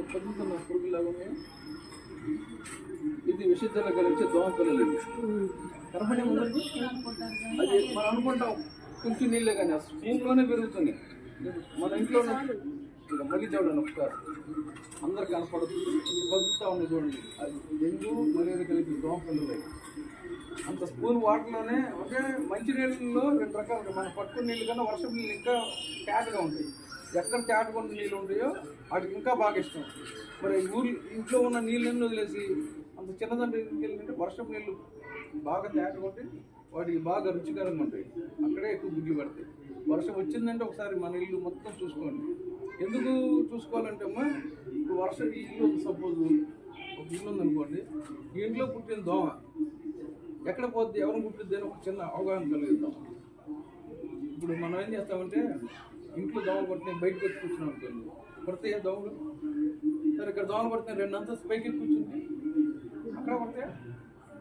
పొద్దుతున్న పురుగులాగా ఇది విషజ్వరం కలిగించే దోమ పిల్లలు ఇవి. కనపడే ముందరకు అది మనం అనుకుంటాం. కొంచెం నీళ్ళే కానీ ఆ స్పూన్లోనే పెరుగుతుంది. మన ఇంట్లో ఉన్న- ఇంకా మళ్ళీ చూడండి ఒకసారి అందరు కనపడదు బతుకుతా ఉంది చూడండి. అది డెంగ్యూ మలేరియా కలిపి దోమ పిల్లలు ఇవి. అంత స్పూన్ వాటర్లోనే అంటే మంచి నీళ్ళలో రెండు రకాలు మనం పట్టుకున్న నీళ్ళు కన్నా వర్షం నీళ్ళు ఇంకా ట్యాట్గా ఉంటాయి. ఎక్కడ ట్యాట్గా నీళ్ళు ఉంటాయో వాటికి ఇంకా బాగా ఇష్టం. మరి ఊరి ఇంట్లో ఉన్న నీళ్ళని వదిలేసి అంత చిన్నదండ్రి వెళ్ళింటే వర్షం నీళ్ళు బాగా తేటకుంటే వాటికి బాగా రుచికరంగా ఉంటాయి. అక్కడే ఎక్కువ గుడ్లు పడతాయి. వర్షం వచ్చిందంటే ఒకసారి మన ఇల్లు మొత్తం చూసుకోండి. ఎందుకు చూసుకోవాలంటే అమ్మా ఇప్పుడు వర్షం ఈ ఇల్లు సపోజ్ ఒక ఇల్లు ఉందనుకోండి ఈ ఇంట్లో పుట్టిన దోమ. ఎక్కడ పోద్ది? ఎవరిని పుట్టిద్ది? అని ఒక చిన్న అవగాహన కలిగిద్దాం. ఇప్పుడు మనం ఏం చేస్తామంటే ఇంట్లో దోమలు పడుతున్నాయి బయటకు వచ్చి కూర్చున్నాం అనుకోండి. పడతాయా దోమలు? సరే ఇక్కడ దోమలు పడుతున్నాయి రెండు అంతస్తు పైకి కూర్చుంది. అక్కడ పడతాయా?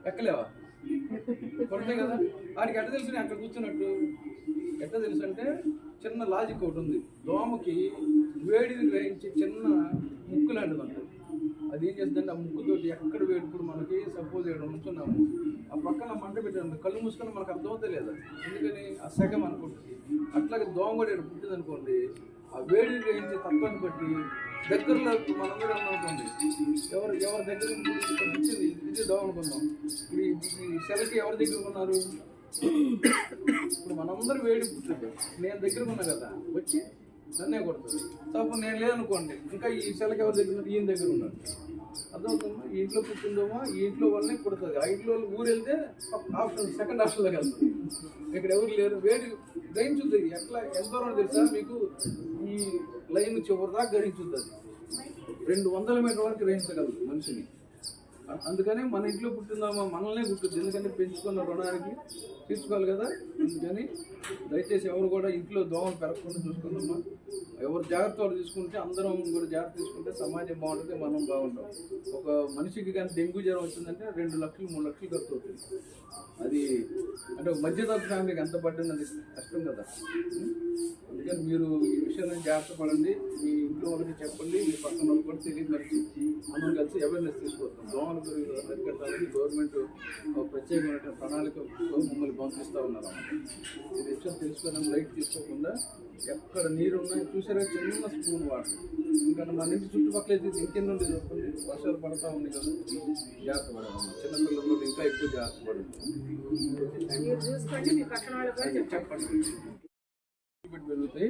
ఎక్కలేవా? పడతాయి కదా. వాడికి ఎట్ట తెలుసు అక్కడ కూర్చున్నట్టు? ఎట్ట తెలుసు అంటే చిన్న లాజిక్ ఒకటి ఉంది. దోమకి వేడిని గ్రహించి చిన్న ముక్కు లాంటిది ఉంటుంది. అది ఏం చేస్తుందంటే ఆ ముక్కుతోటి ఎక్కడ వేడి మనకి సపోజ్ ఇక్కడ ఉంచున్నాము. ఆ పక్కన మంట పెట్టాము కళ్ళు మూసుకొని మనకు అర్థమవుతలేదు. ఎందుకని? ఆ సగం అనుకుంటుంది. అట్లాగే దోమ కూడా ఇక్కడ పుట్టిందనుకోండి ఆ వేడి గ్రహించే తత్వాన్ని బట్టి దగ్గరలో మనందరం అనుకోండి ఎవరు ఎవరి దగ్గర ఇచ్చింది ఇది దోమ అనుకుందాం. ఇప్పుడు ఈ- సెలకి ఎవరి దగ్గర ఉన్నారు? ఇప్పుడు మనందరూ వేడి పుట్టింది. నేను దగ్గర ఉన్నా కదా వచ్చి నన్నే కొడుతుంది తప్ప నేను లేదనుకోండి ఇంకా ఈ సెలకి ఎవరి దగ్గర ఉన్నారు? ఈయన దగ్గర ఉన్నాడు అర్థమవుతుందా? ఈ ఇంట్లో పుట్టిందోమా ఈ ఇంట్లో వాళ్ళని కొడుతుంది ఆ ఇంట్లో వాళ్ళు ఊరు వెళ్తే ఆప్షన్ సెకండ్ ఆప్షన్లోకి వెళ్తుంది ఇక్కడ ఎవరు లేరు? వేడి గ్రహించుద్ది ఎట్లా ఎంత దూరం తెలుసా? మీకు ఈ లైన్ చివరిదాకా గ్రహించుద్ది అది. రెండు వందల మీటర్ వరకు గ్రహించగలదు మనిషిని. అందుకని మన ఇంట్లో పుట్టిందామా మనల్నే పుట్టింది. ఎందుకంటే పెంచుకున్న రుణానికి తీసుకోవాలి కదా. అందుకని దయచేసి ఎవరు కూడా ఇంట్లో దోమలు పెరగకుండా చూసుకుందామా. ఎవరు జాగ్రత్త వాళ్ళు తీసుకుంటే అందరం కూడా జాగ్రత్త తీసుకుంటే సమాజం బాగుంటుంది మనం బాగుంటాం. ఒక మనిషికి కానీ డెంగ్యూ జ్వరం వచ్చిందంటే రెండు లక్షలు మూడు లక్షలు ఖర్చు అవుతుంది. అది అంటే మధ్యతరగతి ఫ్యామిలీకి ఎంత పడ్డది అది కష్టం కదా. అందుకని మీరు ఈ విషయాన్ని జాగ్రత్త పడండి. మీ ఇంట్లో వాళ్ళకి చెప్పండి. మీ పక్కన వాళ్ళు కూడా తెలియపరిచి అందరం కలిసి అవేర్నెస్ తీసుకొస్తాం. దోమలు గురించి అరికట్టాలని గవర్నమెంట్ ప్రత్యేకమైన ప్రణాళికతో మమ్మల్ని పంపిస్తూ ఉన్నారు ఈ విషయం తెలుసుకొని లైట్ తీసుకోకుండా ఎక్కడ నీరు ఉన్నా చూసారా చిన్న స్పూన్ వాటర్. ఇంకా మన ఇంటి చుట్టుపక్కల నుండి చూస్తుంది వర్షాలు పడతా ఉంది కదా. జాగ్రత్త పడాలి చిన్నపిల్లలు ఇంకా ఎక్కువ జాగ్రత్త పడాలి. చూసుకోండి చెప్పండి. పెరుగుతాయి.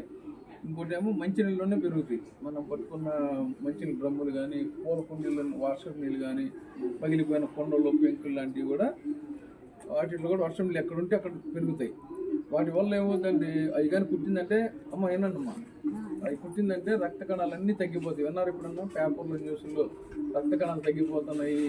ఇంకోటి ఏమో మంచినీళ్ళలోనే పెరుగుతాయి. మనం పట్టుకున్న మంచినీళ్ళ డ్రమ్ములు కానీ పూల కుండీలు వర్షం నీళ్ళు కానీ పగిలిపోయిన కొండలు పెంకులు లాంటివి కూడా వాటిలో కూడా వర్షం నీళ్ళు ఎక్కడ ఉంటే అక్కడ పెరుగుతాయి. వాటి వల్ల ఏమవుతుందండి అవి కానీ కుట్టిందంటే అమ్మ ఏనమ్మా అవి కుట్టిందంటే రక్త కణాలన్నీ తగ్గిపోతాయి. విన్నారు ఇప్పుడన్నా పేపర్లో న్యూస్లో రక్త కణాలు తగ్గిపోతున్నాయి.